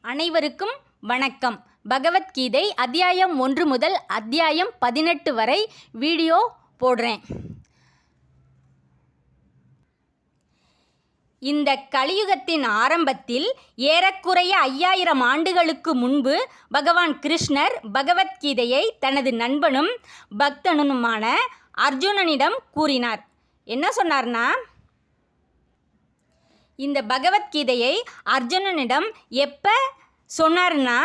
அனைவருக்கும் வணக்கம். பகவத்கீதை அத்தியாயம் ஒன்று முதல் அத்தியாயம் பதினெட்டு வரை வீடியோ போடுறேன். இந்த கலியுகத்தின் ஆரம்பத்தில் ஏறக்குறைய ஐயாயிரம் ஆண்டுகளுக்கு முன்பு பகவான் கிருஷ்ணர் பகவத்கீதையை தனது நண்பனும் பக்தனுமான அர்ஜுனனிடம் கூறினார். என்ன சொன்னார்னா இந்த பகவத்கீதையை அர்ஜுனனிடம் எப்போ சொன்னார்னா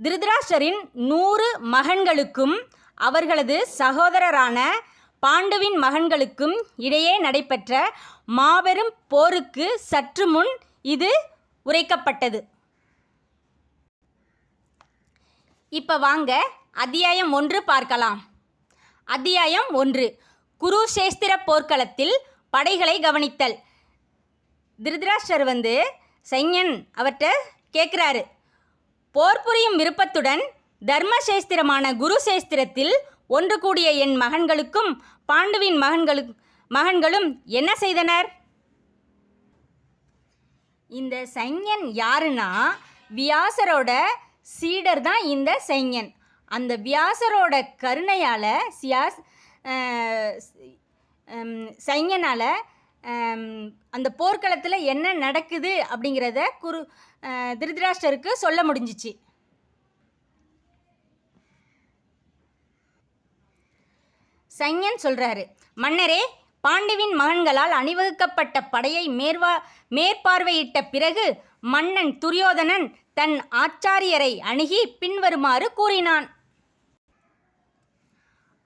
திருதராஷ்டரின் நூறு மகன்களுக்கும் அவர்களது சகோதரரான பாண்டுவின் மகன்களுக்கும் இடையே நடைபெற்ற மாபெரும் போருக்கு சற்று முன் இது உரைக்கப்பட்டது. இப்போ வாங்க அத்தியாயம் ஒன்று பார்க்கலாம். அத்தியாயம் ஒன்று. குருஷேஸ்திர போர்க்களத்தில் படைகளை கவனித்தல். திருதராஷ்டர் வந்து சைன்யன் அவர்கிட்ட கேட்குறாரு. போர் புரியும் விருப்பத்துடன் தர்மசேஸ்திரமான குருசேஸ்திரத்தில் ஒன்று கூடிய என் மகன்களுக்கும் பாண்டுவின் மகன்களு மகன்களும் என்ன செய்தனர்? இந்த சைன்யன் யாருன்னா வியாசரோட சீடர் தான் இந்த சைன்யன். அந்த வியாசரோட கருணையால் சியாஸ் அஹ், அந்த போர்க்களத்தில் என்ன நடக்குது அப்படிங்கிறத குரு திருதராஷ்டருக்கு சொல்ல முடிஞ்சிச்சு. சைஞன் சொல்கிறாரு மன்னரே பாண்டுவின் மகன்களால் அணிவகுக்கப்பட்ட படையை மேற்வா மேற்பார்வையிட்ட பிறகு மன்னன் துரியோதனன் தன் ஆச்சாரியரை அணுகி பின்வருமாறு கூறினான்.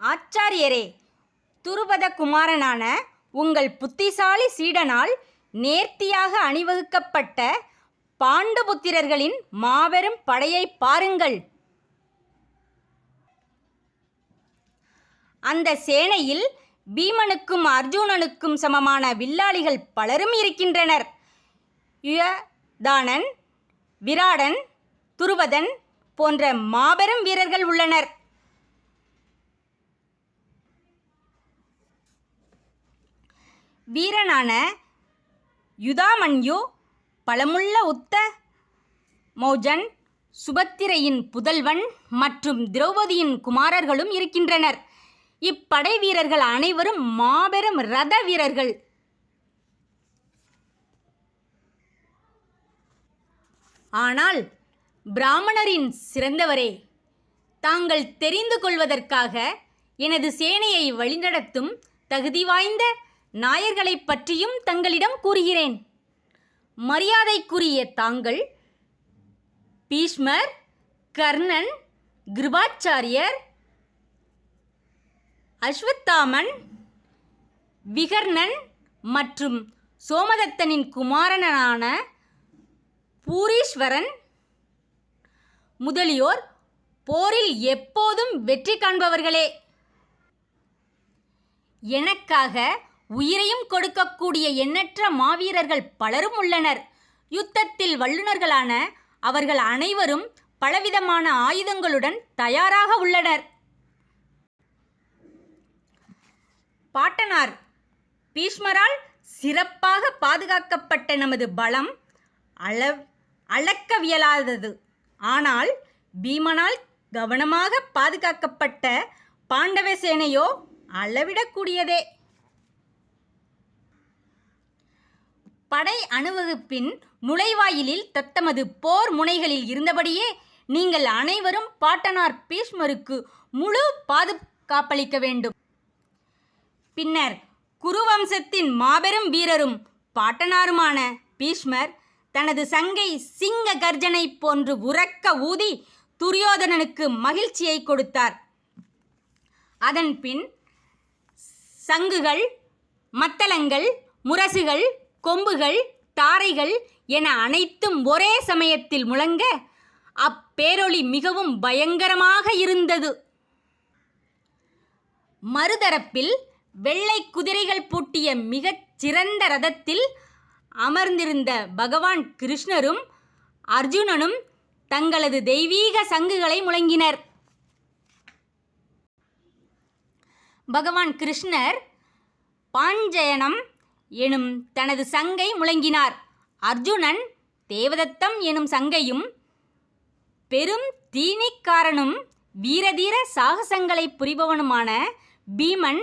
ஆச்சாரியரே துருபத குமாரனான உங்கள் புத்திசாலி சீடனால் நேர்த்தியாக அணிவகுக்கப்பட்ட பாண்டுபுத்திரர்களின் மாபெரும் படையை பாருங்கள். அந்த சேனையில் பீமனுக்கும் அர்ஜுனனுக்கும் சமமான வில்லாளிகள் பலரும் இருக்கின்றனர். யுயதானன் விராடன் துருவதன் போன்ற மாபெரும் வீரர்கள் உள்ளனர். வீரனான யுதாமன்யு பலமுள்ள உத்த மௌஜன் சுபத்திரையின் புதல்வன் மற்றும் திரௌபதியின் குமாரர்களும் இருக்கின்றனர். இப்படை வீரர்கள் அனைவரும் மாபெரும் ரத வீரர்கள். ஆனால் பிராமணரின் சிறந்தவரே தாங்கள் தெரிந்து கொள்வதற்காக எனது சேனையை வழிநடத்தும் தகுதி வாய்ந்த நாயர்களைப் பற்றியும் தங்களிடம் கூறுகிறேன். மரியாதைக்குரிய தாங்கள் பீஷ்மர் கர்ணன் கிருபாச்சாரியர் அஸ்வத்தாமன் விகர்ணன் மற்றும் சோமதத்தனின் குமாரனான பூரீஸ்வரன் முதலியோர் போரில் எப்போதும் வெற்றி காண்பவர்களே. எனக்காக உயிரையும் கொடுக்கக்கூடிய எண்ணற்ற மாவீரர்கள் பலரும் உள்ளனர். யுத்தத்தில் வல்லுநர்களான அவர்கள் அனைவரும் பலவிதமான ஆயுதங்களுடன் தயாராக உள்ளனர். பாட்டனார் பீஷ்மரால் சிறப்பாக பாதுகாக்கப்பட்ட நமது பலம் அள அளக்கவியலாதது. ஆனால் பீமனால் கவனமாக பாதுகாக்கப்பட்ட பாண்டவ சேனையோ அளவிடக்கூடியதே. படை அணுவகுப்பின் நுழைவாயிலில் தத்தமது போர் முனைகளில் இருந்தபடியே நீங்கள் அனைவரும் பாட்டனார் பீஷ்மருக்கு முழு பாதுகாப்பளிக்க வேண்டும். பின்னர் குருவம்சத்தின் மாபெரும் வீரரும் பாட்டனாருமான பீஷ்மர் தனது சங்கை சிங்க கர்ஜனை போன்று உறக்க ஊதி துரியோதனனுக்கு மகிழ்ச்சியை கொடுத்தார். அதன்பின் சங்குகள் மத்தளங்கள் முரசுகள் கொம்புகள் தாரைகள் என அனைத்தும் ஒரே சமயத்தில் முழங்க அப்பேரொளி மிகவும் பயங்கரமாக இருந்தது. மறுதரப்பில் வெள்ளை குதிரைகள் பூட்டிய மிகச் சிறந்த ரதத்தில் அமர்ந்திருந்த பகவான் கிருஷ்ணரும் அர்ஜுனனும் தங்களது தெய்வீக சங்குகளை முழங்கினர். பகவான் கிருஷ்ணர் பாஞ்சயனம் எனும் தனது சங்கை முழங்கினார். அர்ஜுனன் தேவதத்தம் எனும் சங்கையும் பெரும் தீனிக்காரனும் வீரதீர சாகசங்களை புரிபவனுமான பீமன்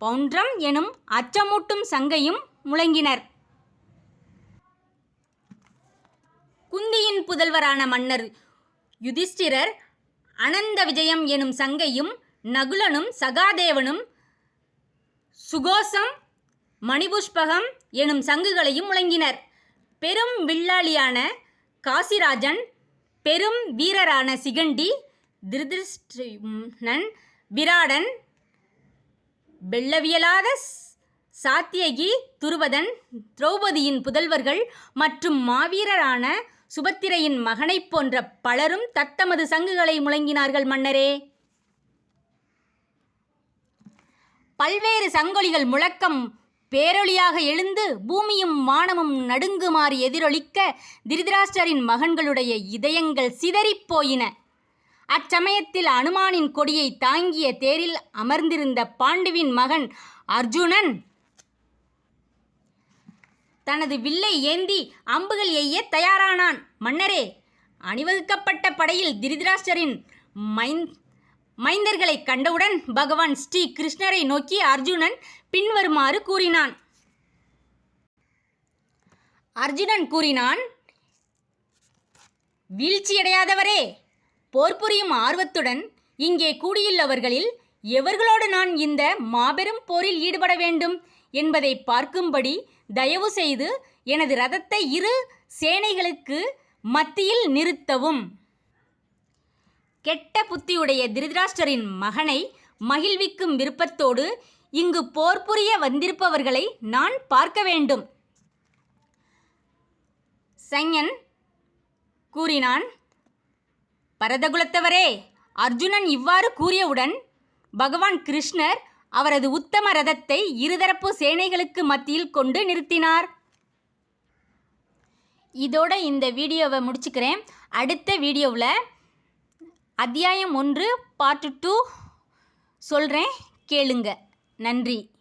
பௌன்றம் எனும் அச்சமூட்டும் சங்கையும் முழங்கினர். குந்தியின் புதல்வரான மன்னர் யுதிஷ்டிரர் அனந்த விஜயம் எனும் சங்கையும் நகுலனும் சகாதேவனும் சுகோசம் மணிபுஷ்பகம் எனும் சங்குகளையும் முழங்கினர். பெரும் வில்லாளியான காசிராஜன் பெரும் வீரரான சிகண்டி திருதிருஷ்டன் விராடன் வெள்ளவியலாத சாத்தியகி துருவதன் திரௌபதியின் புதல்வர்கள் மற்றும் மாவீரரான சுபத்திரையின் மகனைப் போன்ற பலரும் தத்தமது சங்குகளை முழங்கினார்கள் மன்னரே. பல்வேறு சங்கொலிகள் முழக்கம் பேரொளியாக எழுந்து பூமியும் வானமும் நடுங்குமாறு எதிரொலிக்க திருதராஷ்டரின் மகன்களுடைய இதயங்கள் சிதறிப் போயின அச்சமயத்தில் அனுமானின் கொடியை தாங்கிய தேரில் அமர்ந்திருந்த பாண்டுவின் மகன் அர்ஜுனன் தனது வில்லை ஏந்தி அம்புகள் எய்ய தயாரானான். மன்னரே அணிவகுக்கப்பட்ட படையில் திருதராஷ்டரின் மைந் மைந்தர்களை கண்டவுடன் பகவான் ஸ்ரீ கிருஷ்ணரை நோக்கி அர்ஜுனன் பின்வருமாறு கூறினான். அர்ஜுனன் கூறினான் வீழ்ச்சியடையாதவரே போர் புரியும் ஆர்வத்துடன் இங்கே கூடியுள்ளவர்களில் எவர்களோடு நான் இந்த மாபெரும் போரில் ஈடுபட வேண்டும் என்பதை பார்க்கும்படி தயவு செய்து எனது ரதத்தை இரு சேனைகளுக்கு மத்தியில் நிறுத்தவும். கெட்ட புத்தியுடைய திருதராஷ்டரின் மகனை மகிழ்விக்கும் விருப்பத்தோடு இங்கு போர் புரிய வந்திருப்பவர்களை நான் பார்க்க வேண்டும். சஞ்சன் கூறினான் பரதகுலத்தவரே அர்ஜுனன் இவ்வாறு கூறியவுடன் பகவான் கிருஷ்ணர் அவரது உத்தம ரதத்தை இருதரப்பு சேனைகளுக்கு மத்தியில் கொண்டு நிறுத்தினார். இதோட இந்த வீடியோவை முடிச்சுக்கிறேன். அடுத்த வீடியோவில் அத்தியாயம் ஒன்று பார்ட் டூ சொல்கிறேன் கேளுங்க. நன்றி.